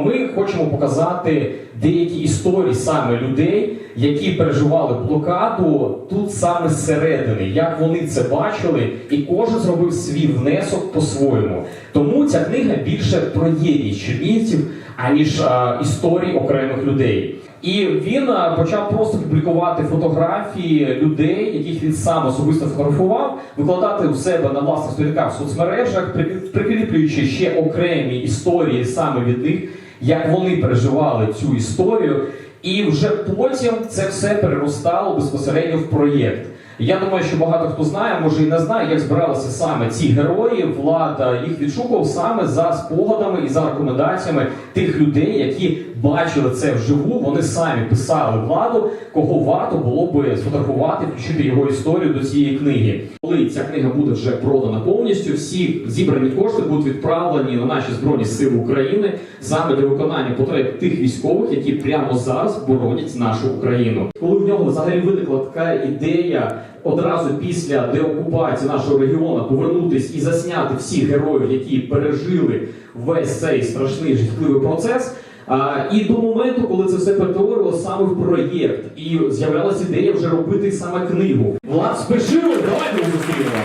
Ми хочемо показати деякі історії саме людей, які переживали блокаду тут саме зсередини, як вони це бачили, і кожен зробив свій внесок по-своєму. Тому ця книга більше про єдність чернігівців, аніж а, історії окремих людей. І він почав просто публікувати фотографії людей, яких він сам особисто фотографував, викладати у себе на власних сторінках в соцмережах, прикріплюючи ще окремі історії саме від них, як вони переживали цю історію. І вже потім це все переростало безпосередньо в проєкт. Я думаю, що багато хто знає, може і не знає, як збиралися саме ці герої. Влада їх відшукував саме за спогадами і за рекомендаціями тих людей, які бачили це вживу. Вони самі писали владу, кого варто було би сфотографувати, включити його історію до цієї книги. Коли ця книга буде вже продана повністю, всі зібрані кошти будуть відправлені на наші збройні сили України саме для виконання потреб тих військових, які прямо зараз боронять нашу Україну. Коли в нього взагалі виникла така ідея одразу після деокупації нашого регіону повернутись і засняти всіх героїв, які пережили весь цей страшний жахливий процес. А, і до моменту, коли це все перетворювалося саме в проєкт, і з'являлася ідея вже робити саме книгу. Влад спешили, давайте зустрінемо.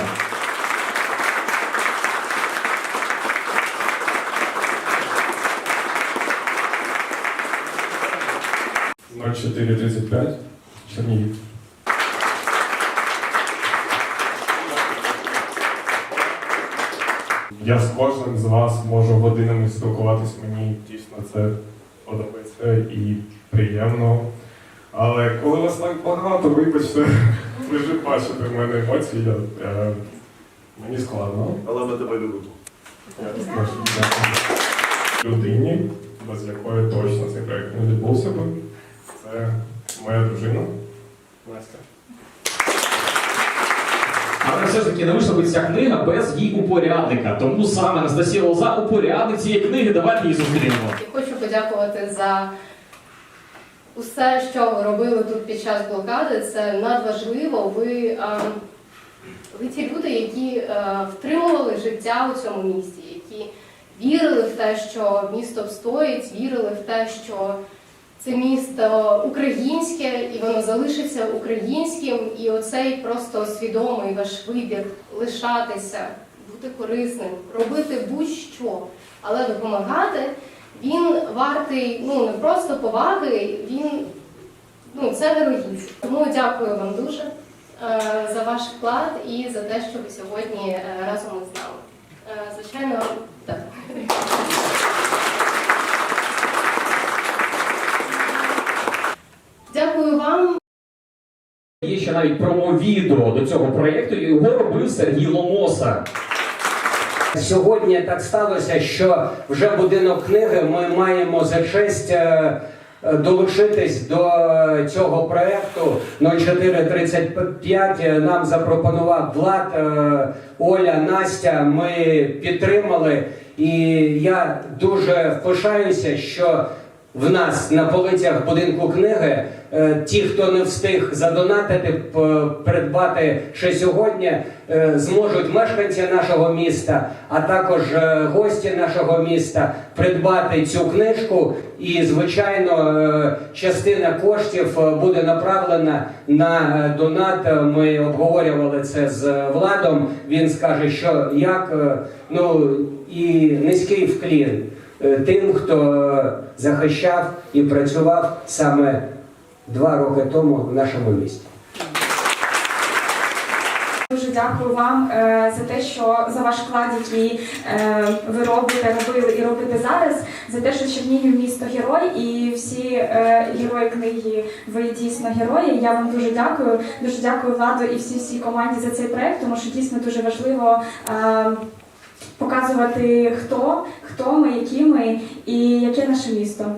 – 0435 Чернігів. Я з кожним з вас можу годинами спілкуватись. Мені дійсно це подобається і приємно. Але коли вас так багато, вибачте, ви ж бачите в мене емоції. Я, е, мені складно. Але ми тебе любимо. Я людині, без якої точно цей проєкт не відбувся би. Це моя дружина. Настя. Але все ж таки не вийшла би ця книга без її упорядника. Тому саме Анастасія Лоза упорядник цієї книги. Давайте її зустрінемо. І хочу подякувати за усе, що ви робили тут під час блокади. Це надважливо. Ви, а, ви ті люди, які е, втримували життя у цьому місті, які вірили в те, що місто встоїть, вірили в те, що це місто українське і воно залишиться українським. І оцей просто свідомий ваш вибір лишатися, бути корисним, робити будь-що, але допомагати. Він вартий ну не просто поваги, він ну це героїзм. Тому дякую вам дуже е, за ваш вклад і за те, що ви сьогодні е, разом з нами. Е, звичайно, так. Дякую вам. Є ще навіть промо-відео до цього проєкту. і Його робив Сергій Ломоса. Сьогодні так сталося, що вже будинок книги ми маємо за честь е, е, долучитись до цього проекту 0435. Е, Нам запропонував Влад, Оля, Настя. Ми підтримали, і я дуже пишаюся, що в нас на полицях будинку книги е, ті, хто не встиг задонатити, придбати ще сьогодні, е, зможуть мешканці нашого міста, а також е, гості нашого міста придбати цю книжку. І, звичайно, частина коштів буде направлена на донат. Ми обговорювали це з владом. Він скаже, що як ну і низький вклін тим, хто е, захищав і працював саме два роки тому в нашому місті. Дуже дякую вам е, за те, що за ваш вклад, який е, ви робите, робили і робите зараз, за те, що Чернігів місто герой, і всі е, герої книги ви дійсно герої. Я вам дуже дякую. Дуже дякую владу і всій всій команді за цей проект, тому що дійсно дуже важливо. Показувати хто, хто ми, які ми і яке наше місто.